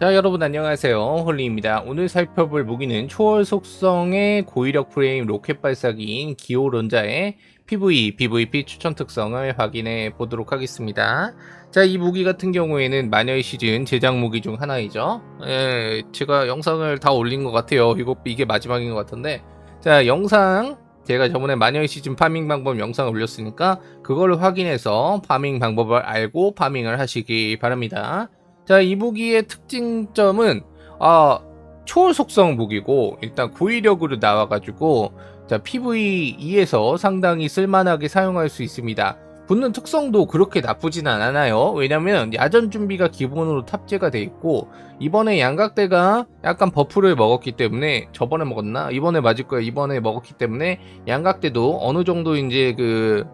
자 여러분 안녕하세요. 홀리입니다. 오늘 살펴볼 무기는 초월 속성의 고위력 프레임 로켓 발사기인 기오론자의 PV, PVP 추천 특성을 확인해 보도록 하겠습니다. 자 이 무기 같은 경우에는 마녀의 시즌 제작 무기 중 하나이죠. 예, 제가 영상을 다 올린 것 같아요. 이거 이게 마지막인 것 같은데. 자 영상 제가 저번에 마녀의 시즌 파밍 방법 영상을 올렸으니까 그걸 확인해서 파밍 방법을 알고 파밍을 하시기 바랍니다 자, 이 무기의 특징점은 아, 초월 속성 무기고 일단 고위력으로 나와 가지고 자, PVE에서 상당히 쓸만하게 사용할 수 있습니다. 붙는 특성도 그렇게 나쁘진 않아요. 왜냐면 야전 준비가 기본으로 탑재가 돼 있고 이번에 양각대가 약간 버프를 먹었기 때문에 저번에 먹었나? 이번에 맞을 거야. 이번에 먹었기 때문에 양각대도 어느 정도 이제 그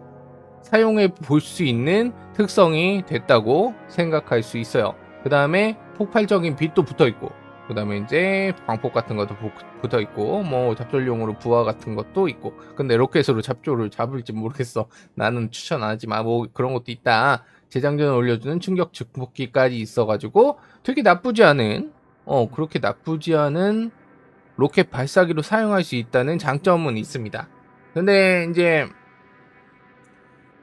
사용해 볼 수 있는 특성이 됐다고 생각할 수 있어요. 그 다음에 폭발적인 빛도 붙어 있고, 그 다음에 이제 광폭 같은 것도 붙어 있고, 뭐 잡졸용으로 부하 같은 것도 있고. 근데 로켓으로 잡졸을 잡을지 모르겠어. 나는 추천 안 하지만 뭐 그런 것도 있다. 재장전을 올려주는 충격 증폭기까지 있어가지고 되게 나쁘지 않은, 어 그렇게 나쁘지 않은 로켓 발사기로 사용할 수 있다는 장점은 있습니다. 근데 이제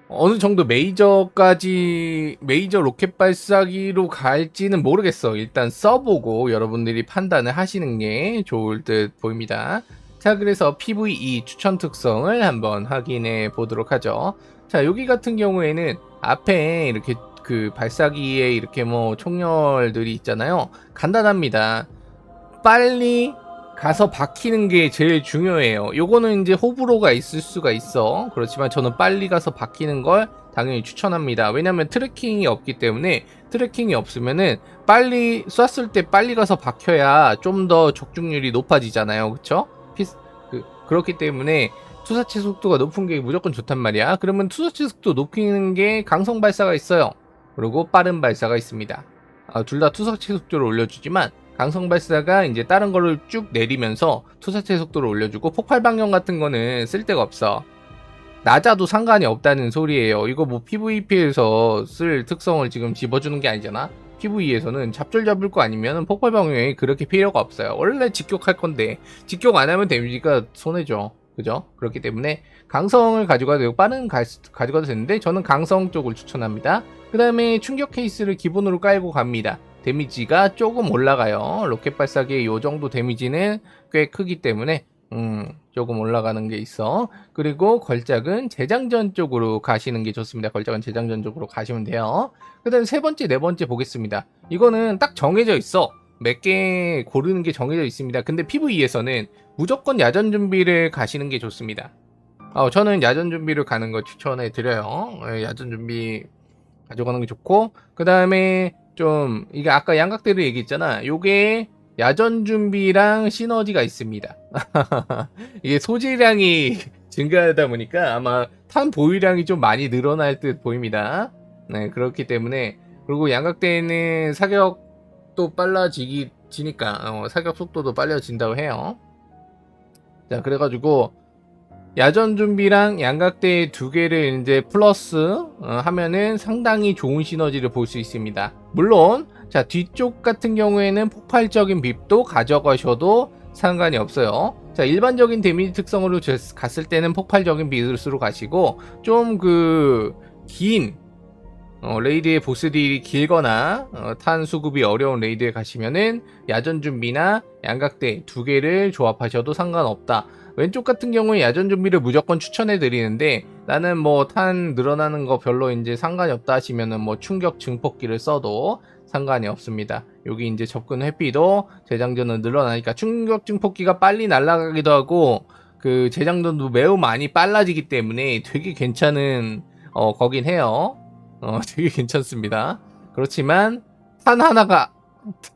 어느 정도 메이저까지 메이저 로켓 발사기로 갈지는 모르겠어. 일단 써보고 여러분들이 판단을 하시는 게 좋을 듯 보입니다. 자, 그래서 PVE 추천 특성을 한번 확인해 보도록 하죠. 자, 여기 같은 경우에는 앞에 이렇게 그 발사기에 이렇게 뭐 총열들이 있잖아요. 간단합니다. 빨리 가서 박히는 게 제일 중요해요. 요거는 이제 호불호가 있을 수가 있어. 그렇지만 저는 빨리 가서 박히는 걸 당연히 추천합니다. 왜냐면 트래킹이 없기 때문에 트래킹이 없으면은 빨리 쐈을 때 빨리 가서 박혀야 좀 더 적중률이 높아지잖아요. 그쵸? 피스, 그, 그렇기 때문에 투사체 속도가 높은 게 무조건 좋단 말이야. 그러면 투사체 속도 높이는 게 강성 발사가 있어요. 그리고 빠른 발사가 있습니다. 아, 둘 다 투사체 속도를 올려주지만 강성 발사가 이제 다른 거를 쭉 내리면서 투사체 속도를 올려주고 폭발 방향 같은 거는 쓸데가 없어. 낮아도 상관이 없다는 소리예요. 이거 뭐 PVP에서 쓸 특성을 지금 집어주는 게 아니잖아. PVE에서는 잡졸 잡을 거 아니면 폭발 방향이 그렇게 필요가 없어요. 원래 직격할 건데 직격 안 하면 데미지가 손해죠. 그죠? 그렇기 때문에 강성을 가져가도 되고 빠른 가, 가져가도 되는데 저는 강성 쪽을 추천합니다. 그 다음에 충격 케이스를 기본으로 깔고 갑니다. 데미지가 조금 올라가요. 로켓 발사기의 요 정도 데미지는 꽤 크기 때문에 음, 조금 올라가는 게 있어. 그리고 걸작은 재장전 쪽으로 가시는 게 좋습니다. 걸작은 재장전 쪽으로 가시면 돼요. 그 다음 세 번째, 네 번째 보겠습니다. 이거는 딱 정해져 있어. 몇 개 고르는 게 정해져 있습니다. 근데 PVE에서는 무조건 야전 준비를 가시는 게 좋습니다. 어, 저는 야전 준비를 가는 거 추천해 드려요. 예, 야전 준비 가져가는 게 좋고, 그 다음에 좀 이게 아까 양각대로 얘기했잖아. 요게 야전 준비랑 시너지가 있습니다. 이게 소지량이 증가하다 보니까 아마 탄 보유량이 좀 많이 늘어날 듯 보입니다. 네, 그렇기 때문에 그리고 양각대는 사격도 빨라지기 지니까 어, 사격 속도도 빨라진다고 해요. 자, 그래가지고 야전 준비랑 양각대 두 개를 이제 플러스 어, 하면은 상당히 좋은 시너지를 볼 수 있습니다. 물론 자 뒤쪽 같은 경우에는 폭발적인 빕도 가져가셔도 상관이 없어요. 자 일반적인 데미지 특성으로 갔을 때는 폭발적인 빕으로 가시고 좀 그긴 어, 레이드의 보스 딜이 길거나 어, 탄 수급이 어려운 레이드에 가시면은 야전 준비나 양각대 두 개를 조합하셔도 상관없다. 왼쪽 같은 경우에 야전 준비를 무조건 추천해 드리는데 나는 뭐 탄 늘어나는 거 별로 이제 상관이 없다 하시면은 뭐 충격 증폭기를 써도 상관이 없습니다. 여기 이제 접근 회피도 재장전은 늘어나니까 충격 증폭기가 빨리 날아가기도 하고 그 재장전도 매우 많이 빨라지기 때문에 되게 괜찮은 어 거긴 해요. 어 되게 괜찮습니다. 그렇지만 탄 하나가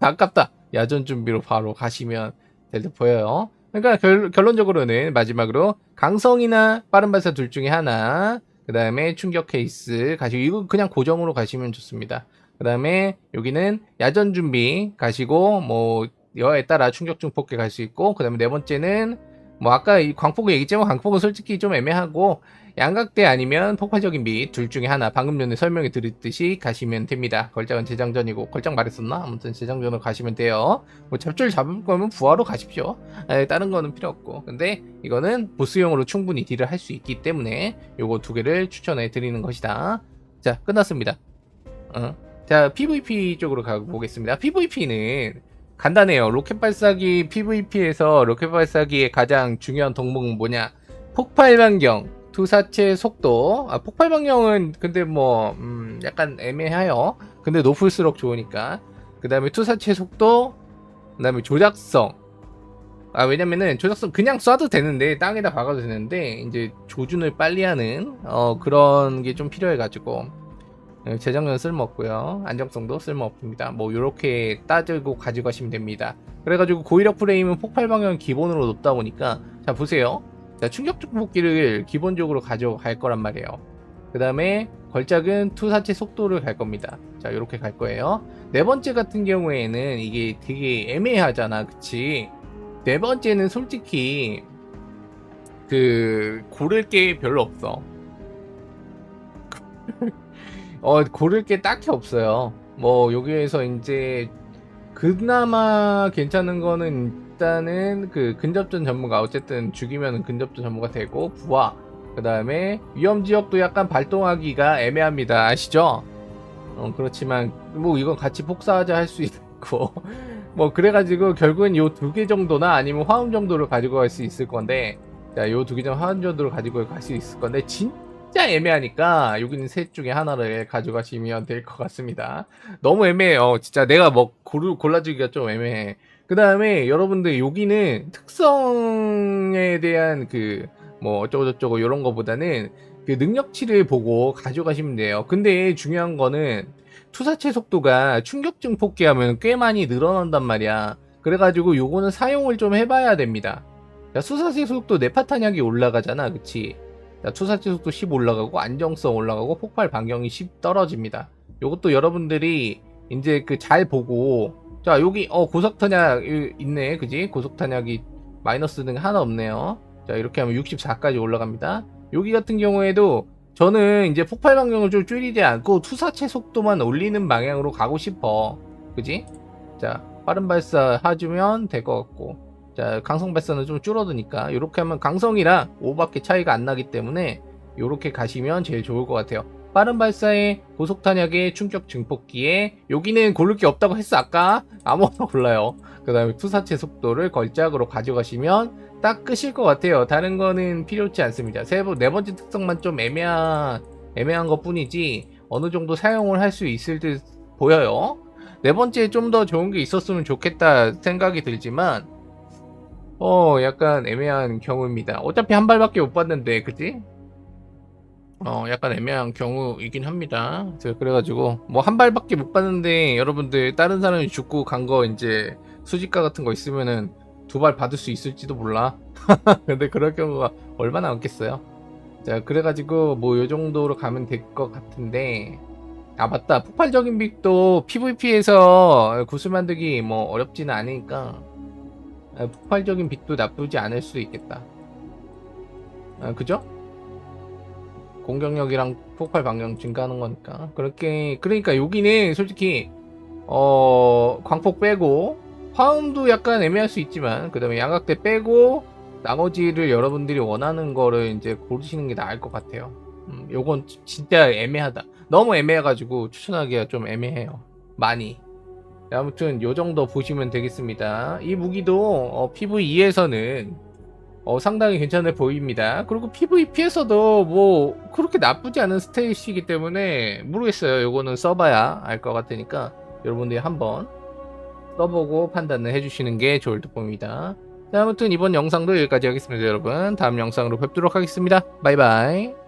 아깝다. 야전 준비로 바로 가시면 될 듯 보여요. 그러니까 결, 결론적으로는 마지막으로 강성이나 빠른 발사 둘 중에 하나 그 다음에 충격 케이스 가시고 이거 그냥 고정으로 가시면 좋습니다. 그 다음에 여기는 야전 준비 가시고 뭐 여에 따라 충격 증폭기 갈 수 있고 그 다음에 네 번째는 뭐 아까 이 광폭을 얘기했지만 광폭은 솔직히 좀 애매하고 양각대 아니면 폭발적인 빛 둘 중에 하나 방금 전에 설명해 드렸듯이 가시면 됩니다. 걸작은 재장전이고 걸작 말했었나? 아무튼 재장전으로 가시면 돼요. 뭐 잡줄 잡을 거면 부하로 가십시오. 에, 다른 거는 필요 없고 근데 이거는 보스용으로 충분히 딜을 할 수 있기 때문에 요거 두 개를 추천해 드리는 것이다. 자 끝났습니다. 어. 자 PVP 쪽으로 가보겠습니다. PVP는 간단해요. 로켓 발사기 PVP에서 로켓 발사기의 가장 중요한 덕목은 뭐냐? 폭발 반경, 투사체 속도. 아, 폭발 반경은 근데 뭐 음, 약간 애매해요. 근데 높을수록 좋으니까. 그 다음에 투사체 속도, 그 다음에 조작성. 아 왜냐면은 조작성 그냥 쏴도 되는데 땅에다 박아도 되는데 이제 조준을 빨리 하는 어 그런 게 좀 필요해 가지고 예, 재장전 쓸모없고요 안정성도 쓸모없습니다 뭐 요렇게 따지고 가지고 가시면 됩니다 그래가지고 고위력 프레임은 폭발 방향 기본으로 높다 보니까 자 보세요 자 충격적 복기를 기본적으로 가져갈 거란 말이에요. 그 다음에 걸작은 투사체 속도를 갈 겁니다. 자 요렇게 갈 거예요. 네 번째 같은 경우에는 이게 되게 애매하잖아. 그치? 네 번째는 솔직히 그 고를 게 별로 없어. 어 고를 게 딱히 없어요. 뭐 여기에서 이제 그나마 괜찮은 거는 일단은 그 근접전 전무가 어쨌든 죽이면 근접전 전무가 되고 부하 그 다음에 위험 지역도 약간 발동하기가 애매합니다. 아시죠? 어 그렇지만 뭐 이건 같이 폭사하자 할 수 있고 뭐 그래가지고 결국은 요두 개 정도나 아니면 화음 정도를 가지고 갈 수 있을 건데 자요 두 개 정도 화음 정도를 가지고 갈 수 있을 건데 진 진짜 애매하니까 여기는 셋 중에 하나를 가져가시면 될 것 같습니다. 너무 애매해요. 진짜 내가 뭐 고르, 골라주기가 좀 애매해. 그 다음에 여러분들 여기는 특성에 대한 그 뭐 어쩌고저쩌고 이런 거보다는 그 능력치를 보고 가져가시면 돼요. 근데 중요한 거는 투사체 속도가 충격 증 폭기 하면 꽤 많이 늘어난단 말이야. 그래가지고 요거는 사용을 좀 해봐야 됩니다. 자, 수사체 속도 뇌파 탄약이 올라가잖아, 그치? 자, 투사체 속도 10 올라가고 안정성 올라가고 폭발 반경이 10 떨어집니다. 요것도 여러분들이 이제 그 잘 보고 자 여기 어 고속 탄약 있네 그지 고속 탄약이 마이너스는 하나 없네요. 자 이렇게 하면 64까지 올라갑니다. 여기 같은 경우에도 저는 이제 폭발 반경을 좀 줄이지 않고 투사체 속도만 올리는 방향으로 가고 싶어. 그지? 자 빠른 발사 해주면 될 것 같고 자 강성 발사는 좀 줄어드니까 이렇게 하면 강성이랑 5밖에 차이가 안 나기 때문에 이렇게 가시면 제일 좋을 것 같아요 빠른 발사에 고속 탄약에 충격 증폭기에 여기는 고를 게 없다고 했어 아까? 아무거나 골라요. 그 다음에 투사체 속도를 걸작으로 가져가시면 딱 끝일 것 같아요. 다른 거는 필요치 않습니다. 세 번, 네 번째 특성만 좀 애매한 애매한 것 뿐이지 어느 정도 사용을 할 수 있을 듯 보여요. 네 번째 좀 더 좋은 게 있었으면 좋겠다 생각이 들지만 어, 약간 애매한 경우입니다. 어차피 한 발밖에 못 봤는데, 그지? 어, 약간 애매한 경우이긴 합니다. 그래가지고, 뭐 한 발밖에 못 봤는데, 여러분들, 다른 사람이 죽고 간 거, 이제, 수집가 같은 거 있으면은, 두 발 받을 수 있을지도 몰라. 근데 그럴 경우가 얼마나 많겠어요? 자, 그래가지고, 뭐, 요 정도로 가면 될 것 같은데, 아, 맞다. 폭발적인 빛도 PVP에서 구슬 만들기 뭐 어렵지는 않으니까, 아, 폭발적인 빛도 나쁘지 않을 수도 있겠다. 아, 그죠? 공격력이랑 폭발 반경 증가하는 거니까. 그렇게, 그러니까 여기는 솔직히, 어, 광폭 빼고, 화음도 약간 애매할 수 있지만, 그 다음에 양각대 빼고, 나머지를 여러분들이 원하는 거를 이제 고르시는 게 나을 것 같아요. 음, 요건 진짜 애매하다. 너무 애매해가지고 추천하기가 좀 애매해요. 많이. 네, 아무튼 요 정도 보시면 되겠습니다. 이 무기도 어, PVE에서는 어, 상당히 괜찮아 보입니다. 그리고 PVP에서도 뭐 그렇게 나쁘지 않은 스테이시이기 때문에 모르겠어요. 요거는 써봐야 알 것 같으니까 여러분들이 한번 써보고 판단을 해주시는 게 좋을 듯 봅니다. 자, 아무튼 이번 영상도 여기까지 하겠습니다, 여러분. 다음 영상으로 뵙도록 하겠습니다. 바이바이.